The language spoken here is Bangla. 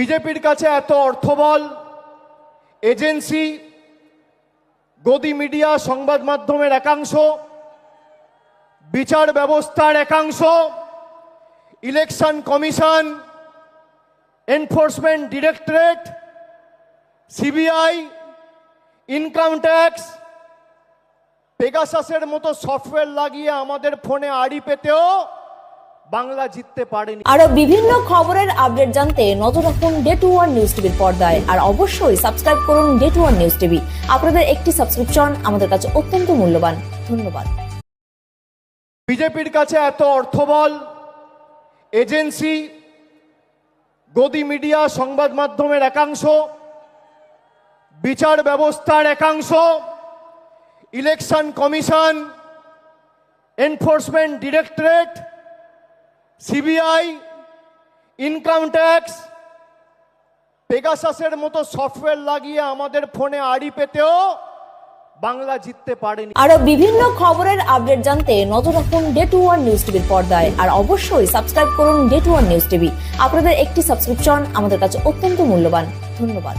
বিজেপির কাছে এত অর্থবল, এজেন্সি, গদি মিডিয়া, সংবাদ মাধ্যমের একাংশ, বিচার ব্যবস্থার একাংশ, election commission, enforcement directorate, CBI, income tax, পেগাসাসের মতো সফটওয়্যার লাগিয়ে আমাদের ফোনে আড়ি পেতেও বাংলা জিততে পারেনি। আরও বিভিন্ন খবরের আপডেট জানতে নজর রাখুন ডে টু ওয়ান নিউজ টিভির পর্দায়। আর অবশ্যই সাবস্ক্রাইব করুন day to one news TV. আপনাদের একটি সাবস্ক্রিপশন আমাদের কাছে অত্যন্ত মূল্যবান। ধন্যবাদ। বিজেপির কাছে এত অর্থবল এজেন্সি গদি মিডিয়া সংবাদ মাধ্যমের একাংশ বিচার ব্যবস্থার একাংশ election commission enforcement directorate CBI income tax পেগাসাসের মতো সফটওয়্যার লাগিয়ে আমাদের ফোনে আড়ি পেতেও বাংলা জিততে পারেনি। আরও বিভিন্ন খবরের আপডেট জানতে নজর রাখুন ডে টু ওয়ান নিউজ টিভির পর্দায়। আর অবশ্যই সাবস্ক্রাইব করুন day to one news TV আপনাদের একটি সাবস্ক্রিপশন আমাদের কাছে অত্যন্ত মূল্যবান। ধন্যবাদ।